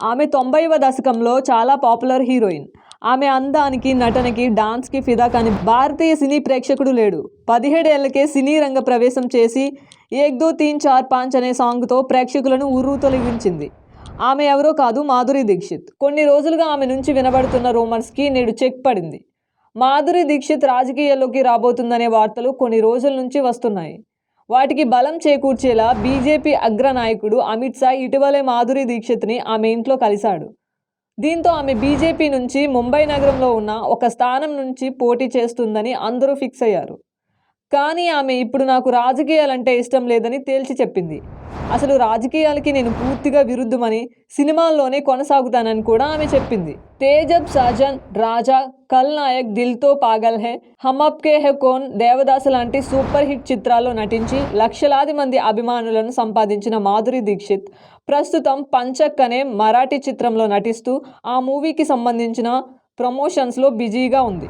ఆమె తొంభైవ దశకంలో చాలా పాపులర్ హీరోయిన్. ఆమె అందానికి నటనకి డాన్స్కి ఫిదా కాని భారతీయ సినీ ప్రేక్షకుడు లేడు. పదిహేడేళ్ళకే సినీ రంగ ప్రవేశం చేసి ఏక్ దో తీన్ చార్ పాంచ్ అనే సాంగ్తో ప్రేక్షకులను ఉర్రు తొలగించింది. ఆమె ఎవరో కాదు మాధురి దీక్షిత్. కొన్ని రోజులుగా ఆమె నుంచి వినబడుతున్న రూమర్స్కి నేడు చెక్ పడింది. మాధురి దీక్షిత్ రాజకీయాల్లోకి రాబోతుందనే వార్తలు కొన్ని రోజుల నుంచి వస్తున్నాయి. వాటికి బలం చేకూర్చేలా బీజేపీ అగ్రనాయకుడు అమిత్ షా ఇటీవలే మాధురి దీక్షిత్ని ఆమె ఇంట్లో కలిశాడు. దీంతో ఆమె బీజేపీ నుంచి ముంబై నగరంలో ఉన్న ఒక స్థానం నుంచి పోటీ చేస్తుందని అందరూ ఫిక్స్ అయ్యారు. కానీ ఆమె ఇప్పుడు నాకు రాజకీయాలంటే ఇష్టం లేదని తేల్చి చెప్పింది. అసలు రాజకీయాలకి నేను పూర్తిగా విరుద్ధమని సినిమాల్లోనే కొనసాగుతానని కూడా ఆమె చెప్పింది. తేజబ్ సాజన్ రాజా కల్ నాయక్ దిల్తో పాగల్ హే హమప్కే అప్కే హే కోన్ దేవదాస్ లాంటి సూపర్ హిట్ చిత్రాల్లో నటించి లక్షలాది మంది అభిమానులను సంపాదించిన మాధురి దీక్షిత్ ప్రస్తుతం పంచక్ అనే మరాఠీ చిత్రంలో నటిస్తూ ఆ మూవీకి సంబంధించిన ప్రమోషన్స్లో బిజీగా ఉంది.